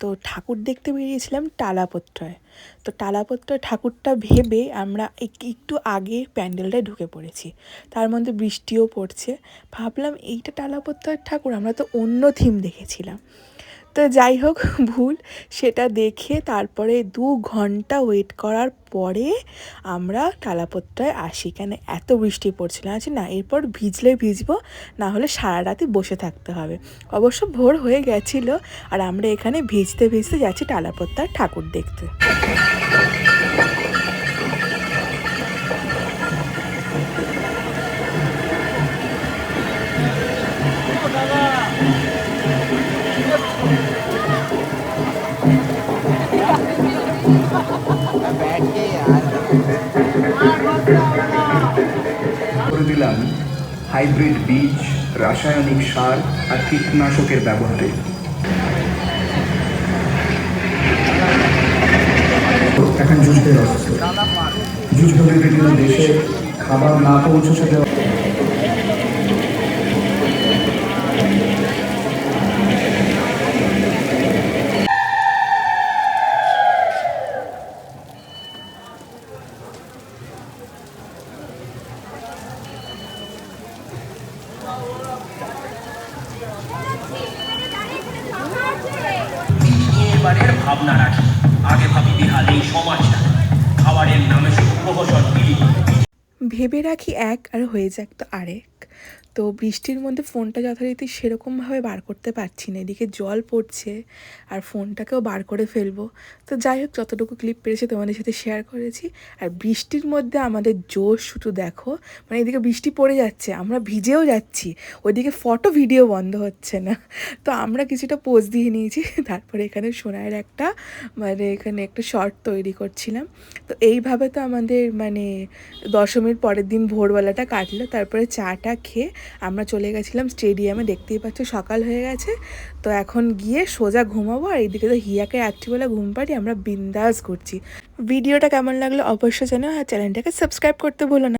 তো ঠাকুর দেখতে বেরিয়েছিলাম টালাপত্রয়। তো টালাপত্রয় ঠাকুরটা ভেবে আমরা এক- একটু আগে প্যান্ডেলটায় ঢুকে পড়েছি। তার মধ্যে বৃষ্টিও পড়ছে। ভাবলাম এইটা টালাপত্রয় ঠাকুর, আমরা তো অন্য থিম দেখেছিলাম। তো যাই হোক, ভুল। সেটা দেখে তারপরে দু ঘণ্টা ওয়েট করার পরে আমরা টালাপত্রায় আসি। কেন? এত বৃষ্টি পড়ছিল আছে না? এরপর ভিজলে ভিজবো, না হলে সারা রাতে বসে থাকতে হবে। অবশ্য ভোর হয়ে গেছিল, আর আমরা এখানে ভিজতে ভিজতে যাচ্ছি টালাপত্রার ঠাকুর দেখতে। করে দিলাম হাইব্রিড বীজ, রাসায়নিক সার আর কীটনাশকের ব্যবহারে। এখন যুদ্ধের অবস্থা যুদ্ধ বিভিন্ন দেশে খাবার না পৌঁছে ভাবনা রাখি। আগে ভাবি বিহাল এই সমাজটা। খাবারের নামে ভেবে রাখি এক আর হয়ে যাক তো আরেক। তো বৃষ্টির মধ্যে ফোনটা যথারীতি সেরকমভাবে বার করতে পারছি না। এদিকে জল পড়ছে আর ফোনটাকেও বার করে ফেলব। তো যাই হোক, যতটুকু ক্লিপ পেরেছি তোমাদের সাথে শেয়ার করেছি। আর বৃষ্টির মধ্যে আমাদের জোশ শুধু দেখো মানে এদিকে বৃষ্টি পড়ে যাচ্ছে, আমরা ভিজেও যাচ্ছি, ওইদিকে ফটো ভিডিও বন্ধ হচ্ছে না। তো আমরা কিছুটা পোজ দিয়ে নিয়েছি, তারপরে এখানে সোনার একটা মানে এখানে একটা শর্ট তৈরি করছিলাম। তো এইভাবে তো আমাদের মানে দশমীর পরের দিন ভোরবেলাটা কাটলো, তারপরে চাটা খেয়ে আমরা চলে গেছিলাম স্টেডিয়ামে, দেখতেই পাচ্ছ সকাল হয়ে গেছে। তো এখন গিয়ে সোজা ঘুমাবো আর এইদিকে তো হিয়াকে রাত্রিবেলা ঘুম পাড়ি আমরা বিন্দাস করছি ভিডিওটা কেমন লাগল অবশ্যই জানো আর চ্যানেলটাকে সাবস্ক্রাইব করতে ভুলো না।